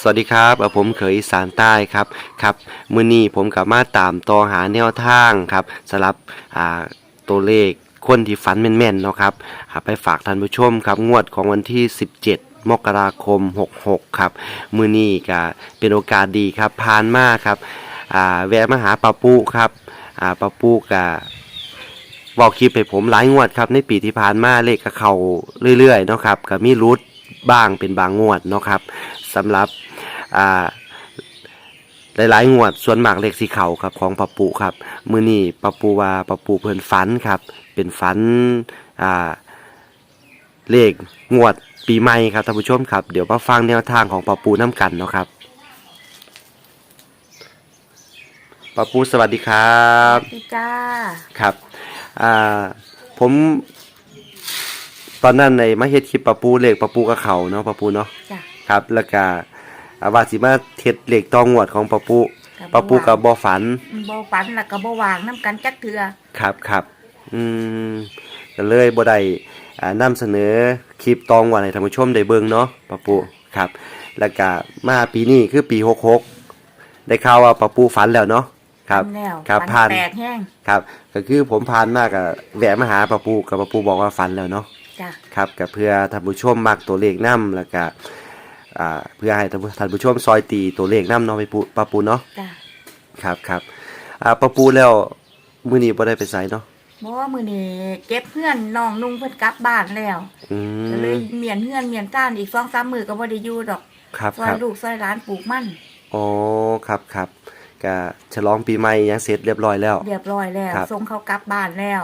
สวัสดีครับผมเขยสารใต้ครับครับมื้อนี้ผมกับมาตามต่อหาแนวทางครับสำหรับตัวเลขคนที่ฝันแม่นๆเนาะครับอ่าไปฝากท่านผู้ชมครับงวดของวันที่ 17 มกราคม 66 ครับ มื้อนี้ก็เป็นโอกาสดีครับผ่านมาครับแวะมาหาปาปุครับปาปุก็บอกคลิปให้ผมหลายงวดครับในปีที่ผ่านมาเลขก็เข้าเรื่อยๆเนาะครับก็มีรุดบ้างเป็นบางงวดเนาะครับสำหรับ อ่าหลายๆงวดส่วนมากเลขสีเขาครับของปะปูครับ มือนี้ปะปูว่าปะปูเพิ่นฝันครับ เป็นฝันอ่าเลขงวดปีใหม่ครับท่านผู้ชมครับ เดี๋ยวมาฟังแนวทางของปะปูน้ำกันเนาะครับปะปูสวัสดีครับพี่จ้าครับอ่าผมตอนนั้นในมาเฮ็ดคลิปปะปูเลขปะปูกับเขาเนาะปะปูเนาะจ้ะครับแล้วก็ อาว่าสิมาเฮ็ดเหล็กตองวดของปะปุก็บ่ปะปุกับบ่ฝัน บ่ฝันแล้วก็บ่วางน้ำกันจักเทือครับครับอืมก็เลยบ่ได้อ่านำเสนอคลิปตองวดให้ท่านผู้ชมได้เบิ่งเนาะปะปุครับ แล้วก็มาปีนี้คือปี66ได้ข่าวว่าปะปุฝันแล้วเนาะครับฝันแล้วครับฝัผ่านแตกแห้งครับ ก็คือผมผ่านมาก็แวะมาหาปะปุกับปะปุบอกว่าฝันแล้วเนาะจ้ะ ครับก็เพื่อท่านผู้ชมมักตัวเลขนํแล้วก็ อ่าเพื่อให้ท่านผู้ท่านผู้ชมซอยตีตัวเลขนํเนาะไปปูปะปูเนาะจ้ะครับครับอ่าปะปูแล้วมื้อนี้บ่ได้ไปไสเนาะบ่ว่ามื้อนี้เก็บเพื่อนน้องนุ่งเพิ่นกลับบ้านแล้วอืก็มเลยเมียนเฮือนเมียนก้านอีก2-3มื้อก็บ่ได้อยู่ดอกครับซอคยรับลูกซอยหลานปลูกมันอ๋อครับครับก็ฉลองปีใหม่ยังเสร็จเรียบร้อยแล้ว เรียบร้อยแล้วครับ ส่งเขากลับบ้านแล้ว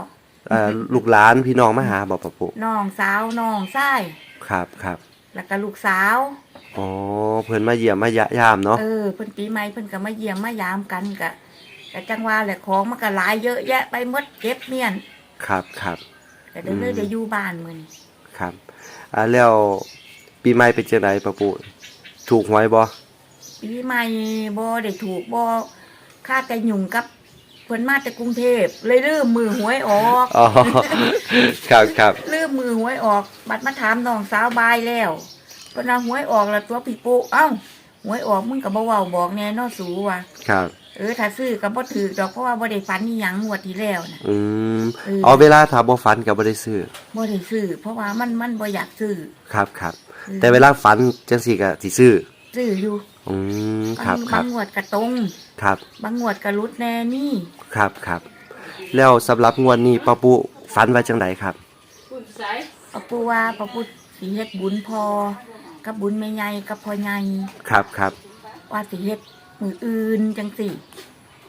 อ่าลูกหลานพี่น้องมาหาบ่ปะปูน้องสาวน้องชายครับครับ แล้วก็ลูกสาวอ๋อเพิ่นมาเยี่ยมมายะยามเนาะเออเพิ่นปีใหม่เพิ่นก็มาเยี่ยมมายามกันก็แต่จังว่าแหละของมันก็หลายเยอะแยะไปหมดเก็บเมียนครับครับก็เดินเลยได้อยู่บ้านมื้อนี้ครับอ่าแล้วปีใหม่เป็นจังไดปะปูถูกหวยบ่ปีใหม่บ่ได้ถูกบ่ค่าแต่ยุ่งกับเพิ่นมาจากกรุงเทพเลยลืมมือหวยออกอ๋อครับครับลืมมือหวยออก บัดมาถามน้องสาวบายแล้วเพิ่นว่าหวยออกแล้วตัวพี่ปุ๊เอ้าหวยออกมึงก็บ่เว้าบอกแน่เนอสูว่าครับ เออถ้าซื้อก็บ่ถูกดอกเพราะว่าบ่ได้ฝันอีหยังงวดที่แล้วน่ะอืมเออเอาเวลาถ้าบ่ฝันก็บ่ได้ซื้อบ่ได้ซื้อเพราะว่ามันมันบ่อยากซื้อครับครับออแต่เวลาฝันจังซี่ก็สิซื้อ ซื้ออยู่อืมครับบางครับงวดก็ตรงครับบางงวดก็หลุดแน่นี่ ครับครับ แล้วสำหรับงวดนี้ป้าปุฝันว่าจังไดครับปะปูว่าปะปูสิเฮ็ดบุญพอกับบุญแม่ใหญ่กับพ่อใหญ่ครับครับว่าสิเฮ็ดมืออื่นจังสิ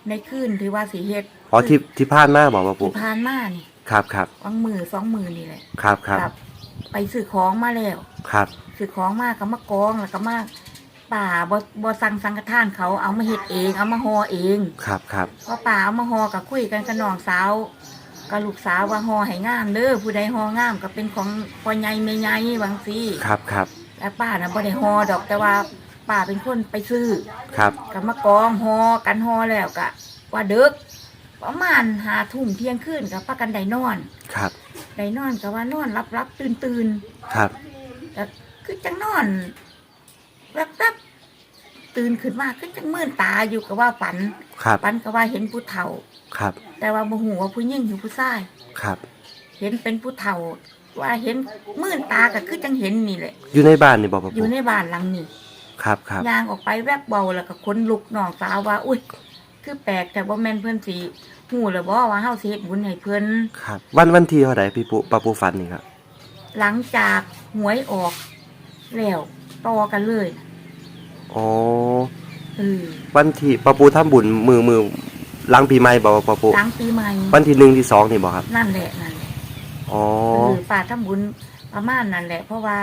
ในคืนที่ว่าสิเฮ็ดอ๋อที่ที่ผ่านมาบอกป้าปุที่ผ่านมานี่ครับครับวังมือสองมือนี่แหละครับครับกลัไปซื้อของมาแล้วครับซื้อของมาก็มากองแล้วก็มา ป่าบ่บ่สั่งสังฆทานเขาเอามาเฮ็ดเอง เอามาห่อเองครับครับพอป่าเอามาห่อก็คุยกันกับน้องสาวกับลูกสาวว่าห่อให้งามเด้อผู้ใดห่องามก็เป็นของพ่อใหญ่แม่ใหญ่บางซี่ครับครับแต่ป้าน่ะบ่ได้ห่อดอกแต่ว่าป้าเป็นคนไปซื้อครับก็มากองห่อกันห่อแล้วก็ว่าเด็กประมาณหาทุ่มเที่ยงคืนก็พากันได้นอนครับได้นอนก็ว่านอนรับรับตื่นตื่นครับๆแต่คือจังนอน รับรับตื่นขึ้นมาคือจังมื่นตาอยู่ก็ว่าฝันครับฝันก็ว่าเห็นผู้เฒ่า ครับ แต่ว่าบ่ฮู้ว่าผู้หญิงหรือผู้ชายครับ เห็นเป็นผู้เฒ่า ว่าเห็นมื่นตาก็คือจังเห็นนี่แหละ อยู่ในบ้านนี่บอกป้าอปุยู่ในบ้านหลังนี้ครับครับยางออกไปแวบเบาแล้วก็ขนลุกน้องสาวว่า อุ้ยคือแปลกแต่ว่าแม่นเพื่อนสีหูเลยบ่ว่าเฮาสิเฮ็ดบุญให้เพิ่นครับ วันวันที่เท่าไหร่พี่ปุป้าปุฝันนี่ครับหลังจากหวยออกแล้ว ต่อกันเลยอ๋อเออวันที่ป้าปุทำบุญมือมือหลังปีใหม่บอกว่าป้าปุหลังปีใหม่วันที่หนึ่งที่สองนี่บอกครับนั่นแหละนั่นแหละอ๋อเออป้าทำบุญประมาณนั่นแหละ เพราะว่า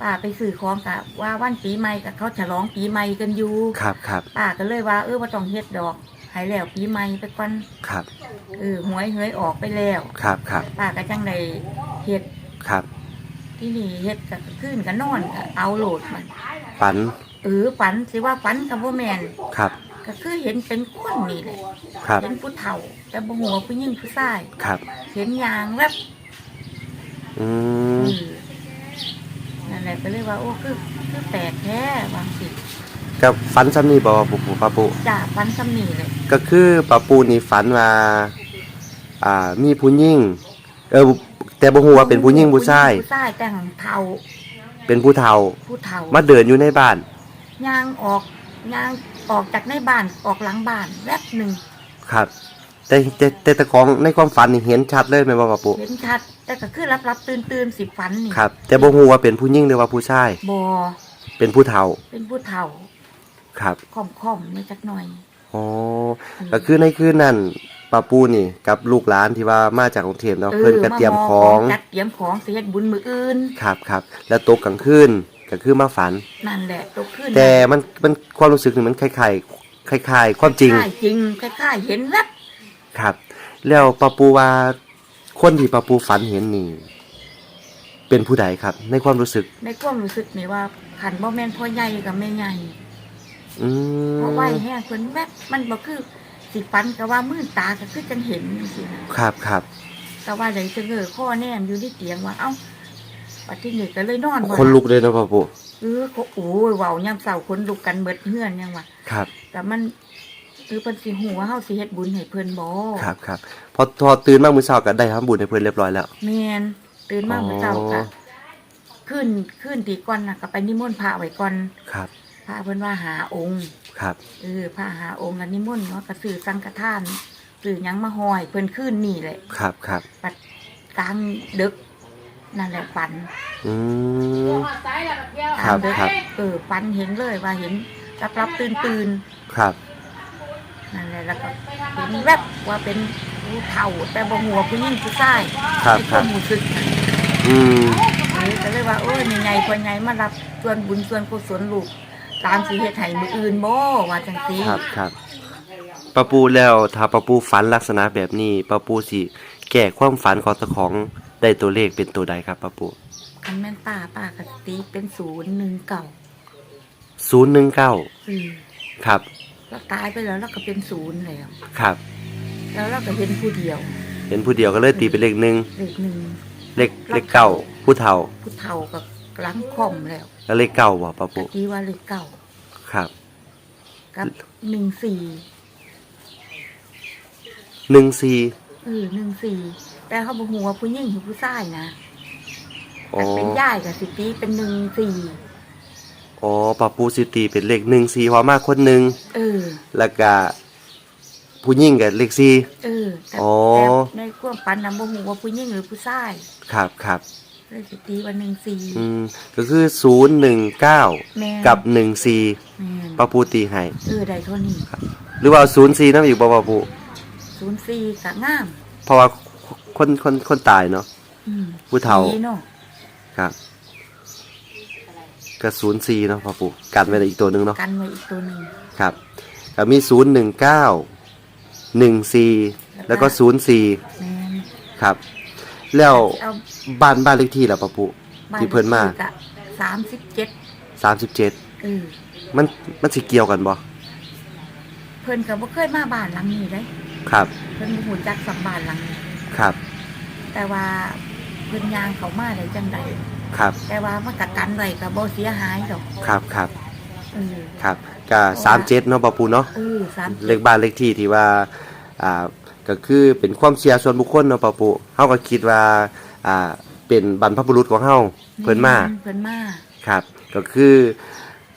ป้าไปซื้อของกะว่าวันปีใหม่กับเขาฉลองปีใหม่กันอยู่ครับครับป้าก็เลยว่าเออบ่ต้องเฮ็ดดอกให้แล้วปีใหม่ไปก่อนครับเออหวยเฮยออกไปแล้ว ครับครับป้าก็จังได้เฮ็ดครับ ที่นี่เฮ็ดกับขึ้นกับนอนก็เอาโหลดมันฝันเออฝันสิว่าฝันกับพ่แมนครับ ก็คือเห็นเป็นคนนี่แหละครับ เห็นผู้เฒ่า แต่บ่ฮู้ว่าผู้หญิงผู้ชาย ครับ เห็นยางแวบอืเอมอนั่นแหละก็เลยว่าโอ้คือคือแปลกแท้บางสิกับฝันซ้ำนี่บ่ว่าปูปูป้าปูจ้าฟันสำนีเลยก็คือป้าปูนี่ฝันว่าอ่ามีผู้หญิงเออ แต่บ่ฮู้ว่าเป็นผู้หญิงผู้ชาย ผู้ชายแต่งเทาเป็นผู้เฒ่า ผู้เทามาเดินอยู่ในบ้าน ย่างออกย่างออกจากในบ้านออกหลังบ้านแวบหนึ่งครับ แต่แต่แต่แต่ของในความฝันนี่เห็นชัดเลยแม่นบ่ป้าปูเห็นชัด แต่ก็คือรับรับตื่นตื่นสิฝันนี่ครับ แต่บ่ฮู้ว่าเป็นผู้หญิงหรือว่าผู้ชาย บอเป็นผู้เฒ่า เป็นผู้เฒ่าครับ ค่อมค่อมๆไม่จักหน่อย อ๋อก็คือในคืนนั้น ป้าปูนี่กับลูกหลานที่ว่ามาจากกรุงเทพเนาะเพิ่นก็เตรียมของจัดเตรียมของสิเฮ็ดบุญมืออื่นครับครับแล้วตกกลางคืนก็คือมาฝันนั่นแหละตกขึ้นแต่มันมันความรู้สึกนี่มันคล้ายๆคล้ายๆความจริงคล้ายจริงคล้ายๆเห็นแวบครับ แล้วป้าปูว่าคนที่ป้าปูฝันเห็นนี่เป็นผู้ใดครับ ในความรู้สึก ในความรู้สึกนี่ว่าขันบ่แม่นพ่อใหญ่กับแม่ใหญ่อืมเพราะว่าแห้งคนแวบมันบ่คือ สิฝันก็ว่ามืดตาก็คือจังเห็นจังซี่นะครับครับแต่ว่าเลยจะเงอข้อแนมอยู่ที่เตียงว่าเอ้าปัดที่นี่ก็เลยนอนบ่หบคนลุกเลยนะป้าปูเออเขาโอ้ยเว้ายามเช้าคนลุกกันเบิดเฮือนยังว่าครับ แต่มันคือเพิ่นสิฮู้ว่าเฮาสิเฮ็ดบุญให้เพิ่นบ่ครับครับพอพอตื่นมามื้อเช้าก็ได้ทำบุญให้เพิ่นเรียบร้อยแล้ว แม่นตื่นมาเมื่อเช้าอ๋ก็อขึ้นขึ้นตีก่อนน่ะก็ไปนิมนต์พระไว้ก่อนครับ พระเพิ่นว่าหาองค์ครับเออพระหาองค์แล้วนิมนต์เนาะก็ซื้อสังฆทานซื้อหยังมาห้อยเพิ่นขึ้นนี่แหละครับครับปัดกลางดึกนั่นแหละฝันอืมกครัลางบดึกครับเออฝันเห็นเลยว่าเห็นรับรับตื่นตื่นครับนั่นแหละแล้วก็เห็นแวบว่าเป็นผู้เฒ่า แต่บ่หัวาผู้หญิงผู้ชายครับในคควารับมรู้สึกน่ะอืม เออก็เลยว่าโอ้ยยังไงคนไงมารับส่วนบุญส่วนกุศลลูก ตามสิเฮ็ดให้มืออื่นบ่ว่าจังซี่ครับครับป้าปูแล้วถ้าป้าปูฝันลักษณะแบบนี้ป้าปูสิแก้ความฝันของเจ้าของได้ตัวเลขเป็นตัวใดครับป้าปูคันแม่นป้าป้าก็สิตีเป็น019ศูนย์หนึ่งเก้าเออครับ เราตายไปแล้วเราก็เป็นศูนย์แล้วครับ แล้วเราก็เห็นผู้เดียวเห็นผู้เดียวก็เลยตีเป็นเลขหนึ่ง เลขหนึ่งเลขเลขเก้าผู้เฒ่าผู้เฒ่ากับ หลังค่อมแล้วแล้วเลขเก้าบ่ป้าปูตะกี้ว่าเลขเก้าครับกับหนึ่งสี่หนึ่งสี่เออหนึ่งสี่แต่เขาบอกหัวาผู้หญิงหรือผู้ชายนะอ๋อแต่เป็นย่ายกับสิตีเป็นหนึ่งสี่อ๋อป้าปูสิตีเป็นเลขหนึ่งสี่เพราะมากคนหนึ่งเออ แล้วก็ผู้หญิงกับเลขสี่เออแต่อ๋อแต่ในความปันนำบ่หัวาผู้หญิงหรือผู้ชาย ครับครับ เลยสิตีว่าหนึ่งสี่อืมก็คือศูนย์หนึ่งเก้าแม่นกับหนึ่งสี่แม่นป้าปูตีให้เออได้เท่านี้หรือว่าศูนย์สี่นั่นอีกบ่ป้าปูศูนย์สี่กะงาม เพราะว่าคนคนคนตายเนาะ อืมผู้เฒ่า ดีเนาะครับก็ศูนย์สี่เนาะป้าปูกันไว้ได้อีกตัวหนึ่งเนาะกันไว้อีกตัวหนึ่งครับก็มีศูนย์หนึ่งเก้าหนึ่งสี่แล้วก็ศูนย์สี่แม่นครับ แล้วเอาบ้านบ้านเลขที่ล่ะป้าปูที่เพิ่นมา สามสิบเจ็ดสามสิบเจ็ดเออมันมันสิเกี่ยวกันบ่เพิ่นก็บ่เคยมาบ้านหลังนี้เลยครับ เพิ่นบ่ฮู้จักสักบ้านหลังนี้ ครับ แต่ว่าเพิ่นย่างเขามาได้จังไดครับ แต่ว่ามันก็กันไว้ก็บ่เสียหายดอกครับครับเออครับก็สามเจ็ดเนาะป้าปูเนาะ เออสามเลขบ้านเลขที่ที่ว่าอ่า ก็คือเป็นความเชื่อส่วนบุคคลเนาะป้าปูเฮาก็คิดว่าอ่าเป็นบรรพบุรุษของเฮาเพิ่นมาเพิ่นมาครับ ก็คือ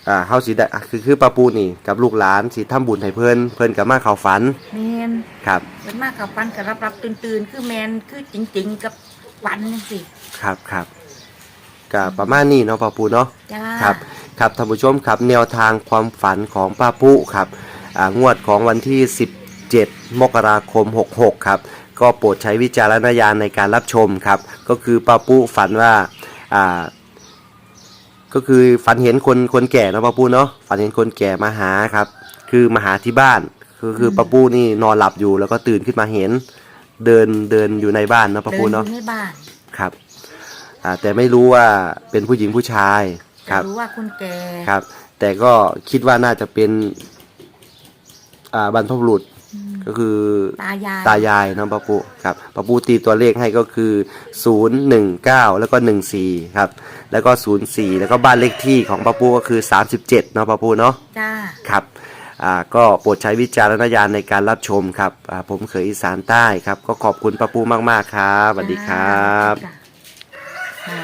อ่าเฮาสิได้อะคือคือป้าปูนี่กับลูกหลานสิทำบุญให้เพิ่นเพิ่นก็มาเข้าฝันแม่นครับเพิ่นมากับฟันก็รับรับตื่นตื่นๆคือแม่นคือจริง ๆ กับฝันจังซี่ครับครับก็ประมาณนี้เนาะป้าปูเนาะจ้าครับครับท่านผู้ชมครับแนวทางความฝันของป้าปุครับอ่างวดของวันที่ 17มกราคม 66 ครับ ก็โปรดใช้วิจารณญาณในการรับชมครับ ก็คือป้าปุฝันว่าอ่าก็คือฝันเห็นคนคนแก่เนาะป้าปุเนาะฝันเห็นคนแก่มาหาครับ คือมาหาที่บ้านคือคือป้าปุนี่นอนหลับอยู่แล้วก็ตื่นขึ้นมาเห็น เดินเดินอยู่ในบ้านเนาะป้าปุเดินอเนาะยู่ในบ้านครับอ่าแต่ไม่รู้ว่าเป็นผู้หญิงผู้ชายคจะรับรู้ว่าคนแก่ครับ แต่ก็คิดว่าน่าจะเป็นอ่าบรรพบุรุษอืม ก็คือตายายตายายเนาะป้าปูครับป้าปูตีตัวเลขให้ก็คือ 019 แล้วก็ 14 ครับ แล้วก็ 04 แล้วก็บ้านเลขที่ของป้าปูก็คือ 37 เนาะป้าปูเนาะจ้าครับอ่าก็โปรดใช้วิจารณญาณในการรับชมครับอ่าผมเคยอีสานใต้ครับ ก็ขอบคุณป้าปูมาก ๆ ครับสวัสดีครับ จ้ะอ่า